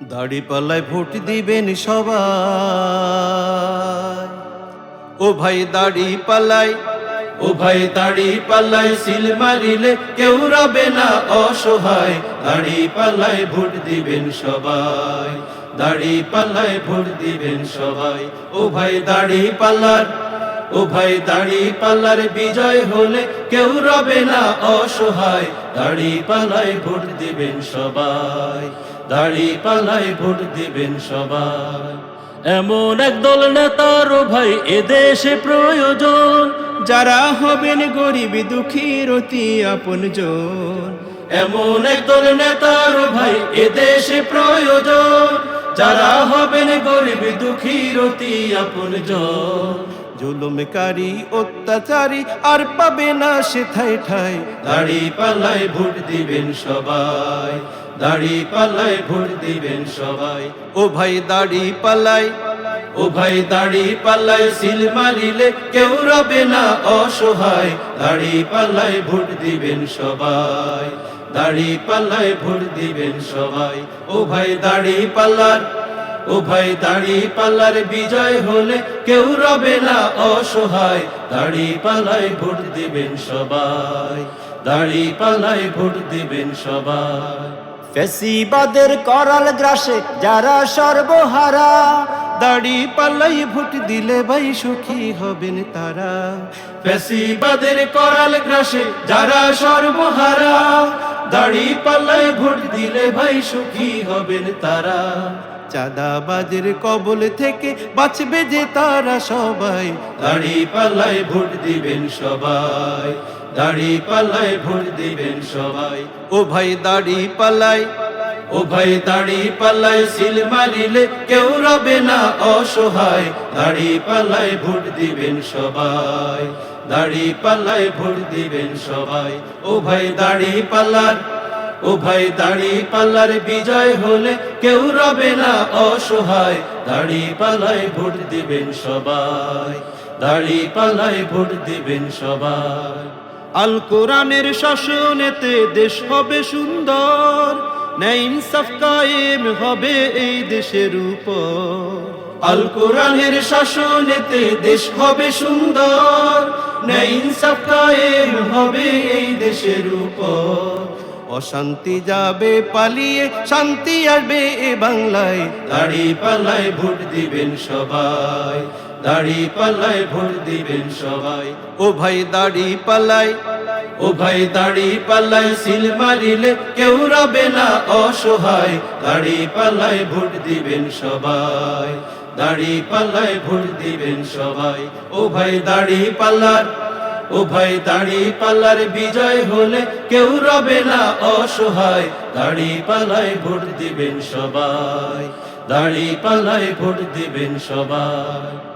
দাড়ি পাল্লায় ভোট দিবেন সবাই। ও ভাই দাড়ি পাল্লায়, ও ভাই দাড়ি পাল্লায় সিল মারিলে কেউ রবে না অসহায়। দাড়ি পাল্লায় ভোট দিবেন সবাই, দাড়ি পাল্লায় ভোট দিবেন সবাই। ও ভাই দাড়ি পাল্লার, ও ভাই দাড়ি পাল্লার বিজয় হলে কেউ রবে না অসহায়। দাড়ি পাল্লায় ভোট দিবেন সবাই। দাড়ি পালাই ভোট দিবেন সবাই। এমন একদল নেতার ভাই এদেশে প্রয়োজন। যারা হবেন গরিব দুঃখীর অতি আপনজন। এমন একদল নেতার ভাই এদেশে প্রয়োজন। যারা হবেন গরিব দুঃখীর অতি আপনজন। জুলুমকারী অত্যাচারী আর পাবে না সে ঠাই ঠাই। দাড়ি পাল্লায় ভোট দিবেন সবাই, দাড়ি পাল্লায় ভোট দিবেন সবাই। ও ভাই দাড়ি পাল্লায়, ও ভাই দাড়ি পাল্লায় সিল মারিলে কেউ রবে না অসহায়। দাড়ি পাল্লায় ভোট দিবেন সবাই, দাড়ি পাল্লায় ভোট দিবেন সবাই। ও ভাই দাড়ি পাল্লার ভাই দাড়ি পাল্লার বিজয় হলে কেউ রবে না অসহায়। দাড়ি পাল্লায় ভোট দিবেন সবাই। দাড়ি পাল্লায় ভোট দিবেন সবাই। ফেসিবাদের করাল গ্রাসে যারা সর্বহারা দাড়ি পাল্লাই ভোট দিলে ভাই সুখী হবেন তারা। ফেসিবাদের করাল গ্রাসে যারা সর্বহারা দাড়ি পাল্লাই ভোট দিলে ভাই সুখী হবেন তারা। চাঁদাবাজের কবল থেকে বাঁচবে যে তারা সবাই। দাড়ি পাল্লাই ভোট দিবেন সবাই। দাড়ি পাল্লাই ভোট দিবেন সবাই। ও ভাই দাড়ি পাল্লাই ও ভাই দাড়ি পাল্লায় সিল মারিলে কেউ রবে না অসহায়। দাড়ি পাল্লায় ভোট দিবেন সবাই। দাড়ি পাল্লায় ভোট দিবেন সবাই। ও ভাই দাড়ি পাল্লার ভাই দাড়ি পাল্লার বিজয় হলে কেউ রবে না অসহায়। দাড়ি পাল্লায় ভোট দিবেন সবাই। দাড়ি পাল্লায় ভোট দিবেন সবাই। আল কোরআনের শাসনেতে দেশ হবে সুন্দর ইনসাফ কায়েম হবে এই দেশের উপর। আল কোরআনের শাসনেতে দেশ হবে সুন্দর ইনসাফ কায়েম হবে এই দেশের উপর। অশান্তি যাবে পালিয়ে, শান্তি আসবে এ বাংলায়। দাড়ি পাল্লায় ভোট দিবেন সবাই, দাড়ি পাল্লায় ভোট দিবেন সবাই। ও ভাই দাড়ি পাল্লায়, ও ভাই দাড়ি পাল্লায় সিল মারিলে কেউ রবে না অসহায়। দাড়ি পাল্লায় ভোট দিবেন সবাই, দাড়ি পাল্লায় ভোট দিবেন সবাই। ও ভাই দাড়ি পাল্লার ভাই দাড়ি পাল্লার বিজয় হলে কেউ রবে না অসহায়। দাড়ি পালায় ভোট দিবেন সবাই, দাড়ি পাল্লায় ভোট দিবেন সবাই।